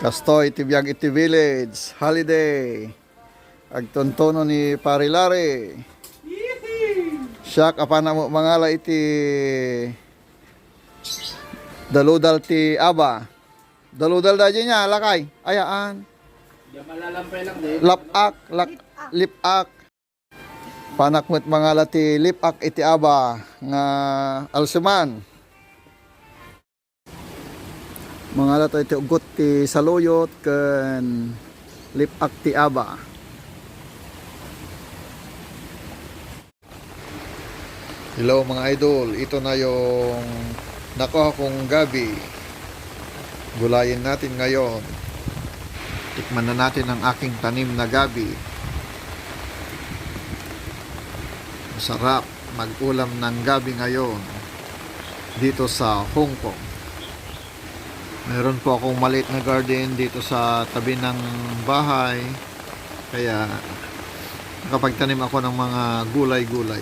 Kastoy, Tibiyag Iti Village, Holiday. Agtontono ni Parilari. Siyak, apana mo mangala iti daludal ti Aba. Daludal da niya, lakay. Ayaan. Malalampay lang din. Lapak, lak, lipak. Panak mo't mangala ti lipak iti Aba nga alsuman. Mangala tayo ti ugot ti saluyot ken lipak ti Aba. Hello mga idol, ito na yung nakuha kong gabi. Gulayin natin ngayon. Tikman na natin ang aking tanim na gabi. Masarap mag-ulam ng gabi ngayon dito sa Hong Kong. Meron po akong maliit na garden dito sa tabi ng bahay. Kaya nakapagtanim ako ng mga gulay-gulay.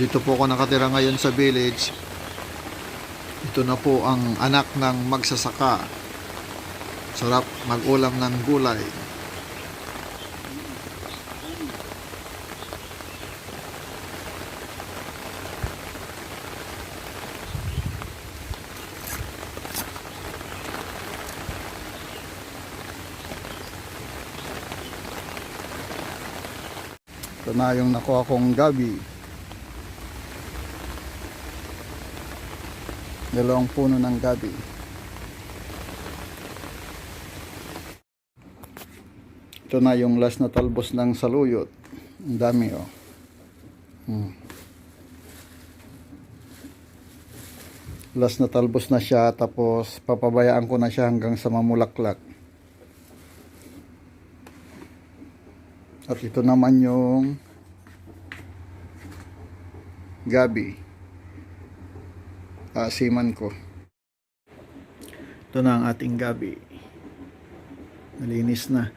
Dito po ako nakatira ngayon sa village. Ito na po ang anak ng magsasaka. Sarap mag-ulam ng gulay. Ito na yung nakuha kong gabi. Dalawang puno ng gabi. Ito na yung last na talbos ng saluyot. Ang dami oh. Hmm. Last na talbos na siya tapos papabayaan ko na siya hanggang sa mamulaklak. At ito naman yung gabi. Asiman ko. Ito na ang ating gabi. Nalinis na.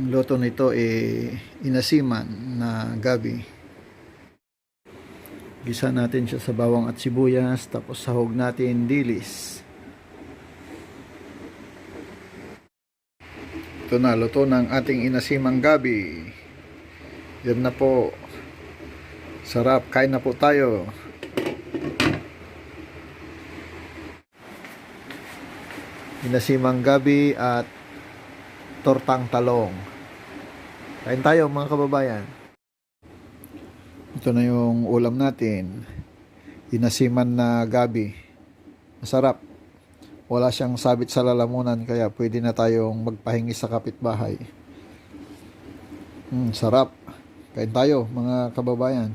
Ang luto nito eh inasiman na gabi. Gisa natin siya sa bawang at sibuyas tapos sahog natin dilis. Ito na, luto ng ating inasimang gabi. Yan na po. Sarap, kain na po tayo. Inasimang gabi at tortang talong. Kain tayo mga kababayan. Ito na yung ulam natin. Inasiman na gabi. Masarap. Wala siyang sabit sa lalamunan kaya pwede na tayong magpahingi sa kapitbahay. Hmm, sarap. Kain tayo mga kababayan.